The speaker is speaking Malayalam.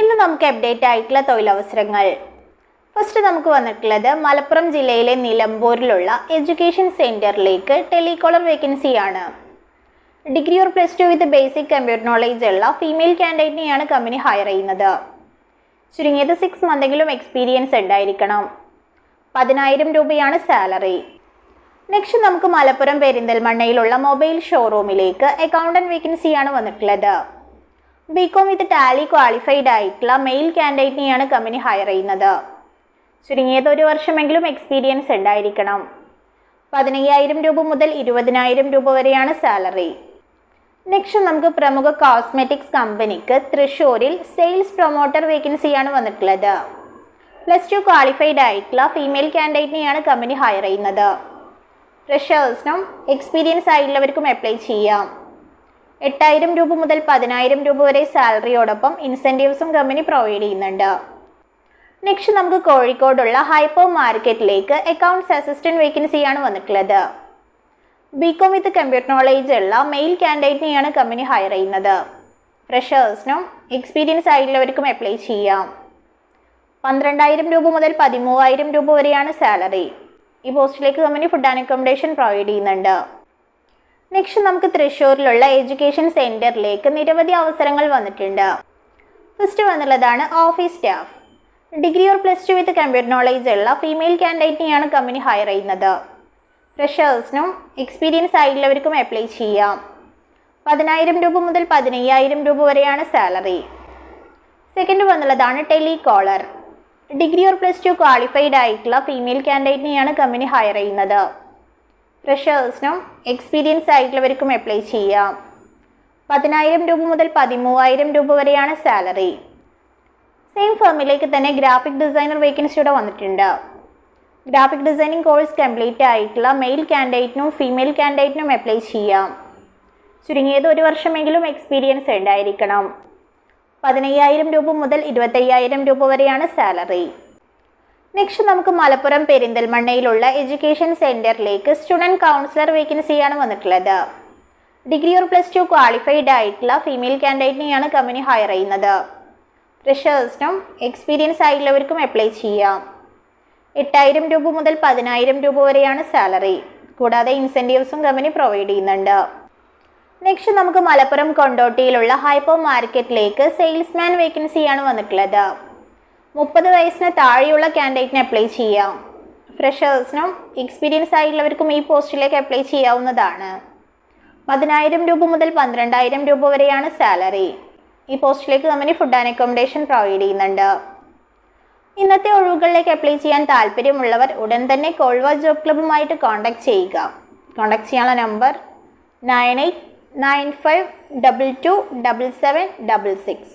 ഇന്ന് നമുക്ക് അപ്ഡേറ്റ് ആയിട്ടുള്ള തൊഴിലവസരങ്ങൾ. ഫസ്റ്റ് നമുക്ക് വന്നിട്ടുള്ളത് മലപ്പുറം ജില്ലയിലെ നിലമ്പൂരിലുള്ള എഡ്യൂക്കേഷൻ സെന്ററിലേക്ക് ടെലികോളർ വേക്കൻസിയാണ് degree or plus two with basic computer knowledge ഉള്ള ഫീമെയിൽ കാൻഡിഡേറ്റിനെയാണ് കമ്പനി ഹയർ ചെയ്യുന്നത്. ചുരുങ്ങിയത് സിക്സ് മന്തെങ്കിലും എക്സ്പീരിയൻസ് ഉണ്ടായിരിക്കണം. പതിനായിരം രൂപയാണ് സാലറി നെക്സ്റ്റ് നമുക്ക് മലപ്പുറം പെരിന്തൽമണ്ണയിലുള്ള മൊബൈൽ ഷോറൂമിലേക്ക് അക്കൗണ്ടന്റ് വേക്കൻസിയാണ് വന്നിട്ടുള്ളത്. ബികോം വിത്ത് ടാലി ക്വാളിഫൈഡ് ആയിട്ടുള്ള മെയിൽ കാൻഡിഡേറ്റിനെയാണ് കമ്പനി ഹയർ ചെയ്യുന്നത്. ചുരുങ്ങിയത് ഒരു വർഷമെങ്കിലും എക്സ്പീരിയൻസ് ഉണ്ടായിരിക്കണം. പതിനയ്യായിരം രൂപ മുതൽ ഇരുപതിനായിരം രൂപ വരെയാണ് സാലറി നെക്സ്റ്റ് നമുക്ക് പ്രമുഖ കോസ്മെറ്റിക്സ് കമ്പനിക്ക് തൃശ്ശൂരിൽ സെയിൽസ് പ്രൊമോട്ടർ വേക്കൻസിയാണ് വന്നിട്ടുള്ളത്. പ്ലസ് ടു ക്വാളിഫൈഡ് ആയിട്ടുള്ള ഫീമെയിൽ കാൻഡിഡേറ്റിനെയാണ് കമ്പനി ഹയർ ചെയ്യുന്നത്. ഫ്രഷേഴ്സിനും എക്സ്പീരിയൻസ് ആയിട്ടുള്ളവർക്കും അപ്ലൈ ചെയ്യാം. എട്ടായിരം രൂപ മുതൽ പതിനായിരം രൂപ വരെ സാലറിയോടൊപ്പം ഇൻസെന്റീവ്സും കമ്പനി പ്രൊവൈഡ് ചെയ്യുന്നുണ്ട്. നെക്സ്റ്റ് നമുക്ക് കോഴിക്കോടുള്ള ഹൈപ്പർ മാർക്കറ്റിലേക്ക് അക്കൗണ്ട്സ് അസിസ്റ്റന്റ് വേക്കൻസിയാണ് വന്നിട്ടുള്ളത്. ബികോം വിത്ത് കമ്പ്യൂട്ടർ നോളേജ് ഉള്ള മെയിൽ കാൻഡിഡേറ്റിനെയാണ് കമ്പനി ഹയർ ചെയ്യുന്നത്. ഫ്രഷേഴ്സിനും എക്സ്പീരിയൻസ് ആയിട്ടുള്ളവർക്കും അപ്ലൈ ചെയ്യാം. പന്ത്രണ്ടായിരം രൂപ മുതൽ പതിമൂവായിരം രൂപ വരെയാണ് സാലറി ഈ പോസ്റ്റിലേക്ക് company food and accommodation provide ചെയ്യുന്നുണ്ട്. നെക്സ്റ്റ് നമുക്ക് തൃശ്ശൂരിലുള്ള എഡ്യൂക്കേഷൻ സെന്ററിലേക്ക് നിരവധി അവസരങ്ങൾ വന്നിട്ടുണ്ട്. First വന്നുള്ളതാണ് office staff degree or plus two with computer knowledge ഉള്ള ഫീമെയിൽ കാൻഡിഡേറ്റിനെയാണ് കമ്പനി ഹയർ ചെയ്യുന്നത്. ഫ്രഷേഴ്സിനും എക്സ്പീരിയൻസ് ആയിട്ടുള്ളവർക്കും അപ്ലൈ ചെയ്യാം. പതിനായിരം രൂപ മുതൽ പതിനയ്യായിരം രൂപ വരെയാണ് salary second വന്നുള്ളതാണ് telecaller degree or plus two qualified ആയിട്ടുള്ള ഫീമെയിൽ കാൻഡിഡേറ്റിനെയാണ് കമ്പനി ഹയർ ചെയ്യുന്നത്. ഫ്രഷേഴ്സിനും എക്സ്പീരിയൻസ് ആയിട്ടുള്ളവർക്കും അപ്ലൈ ചെയ്യാം. പതിനായിരം രൂപ മുതൽ പതിമൂവായിരം രൂപ വരെയാണ് സാലറി സെയിം ഫേമിലേക്ക് തന്നെ ഗ്രാഫിക് ഡിസൈനർ വേക്കൻസി വേക്കൻസിയുടെ വന്നിട്ടുണ്ട്. ഗ്രാഫിക് ഡിസൈനിങ് കോഴ്സ് കംപ്ലീറ്റ് ആയിട്ടുള്ള മെയിൽ കാൻഡിഡേറ്റിനും ഫീമെയിൽ കാൻഡിഡേറ്റിനും അപ്ലൈ ചെയ്യാം. ചുരുങ്ങിയത് ഒരു വർഷമെങ്കിലും എക്സ്പീരിയൻസ് ഉണ്ടായിരിക്കണം. പതിനയ്യായിരം രൂപ മുതൽ ഇരുപത്തയ്യായിരം രൂപ വരെയാണ് സാലറി നെക്സ്റ്റ് നമുക്ക് മലപ്പുറം പെരിന്തൽമണ്ണയിലുള്ള എഡ്യൂക്കേഷൻ സെന്ററിലേക്ക് സ്റ്റുഡന്റ് കൗൺസിലർ വേക്കൻസിയാണ് വന്നിട്ടുള്ളത്. Degree or plus two qualified ആയിട്ടുള്ള ഫീമെയിൽ കാൻഡിഡേറ്റിനെയാണ് കമ്പനി ഹയർ ചെയ്യുന്നത്. ഫ്രഷേഴ്സിനും എക്സ്പീരിയൻസ് ആയിട്ടുള്ളവർക്കും അപ്ലൈ ചെയ്യാം. എട്ടായിരം രൂപ മുതൽ പതിനായിരം രൂപ വരെയാണ് സാലറി കൂടാതെ ഇൻസെന്റീവ്സും കമ്പനി പ്രൊവൈഡ് ചെയ്യുന്നുണ്ട്. നെക്സ്റ്റ് നമുക്ക് മലപ്പുറം കൊണ്ടോട്ടിയിലുള്ള ഹൈപ്പർ മാർക്കറ്റിലേക്ക് സെയിൽസ്മാൻ വേക്കൻസിയാണ് വന്നിട്ടുള്ളത്. മുപ്പത് വയസ്സിന് താഴെയുള്ള കാൻഡിഡേറ്റിന് അപ്ലൈ ചെയ്യാം. ഫ്രഷേഴ്സിനും എക്സ്പീരിയൻസ് ആയിട്ടുള്ളവർക്കും ഈ പോസ്റ്റിലേക്ക് അപ്ലൈ ചെയ്യാവുന്നതാണ്. പതിനായിരം രൂപ മുതൽ പന്ത്രണ്ടായിരം രൂപ വരെയാണ് സാലറി ഈ പോസ്റ്റിലേക്ക് company food and accommodation provide ചെയ്യുന്നുണ്ട്. ഇന്നത്തെ ഒഴിവുകളിലേക്ക് അപ്ലൈ ചെയ്യാൻ താല്പര്യമുള്ളവർ ഉടൻ തന്നെ കോൾവ ജോബ് ക്ലബ്ബുമായിട്ട് കോൺടാക്ട് ചെയ്യുക. കോൺടാക്ട് ചെയ്യാനുള്ള number nine eight nine five double two double seven double six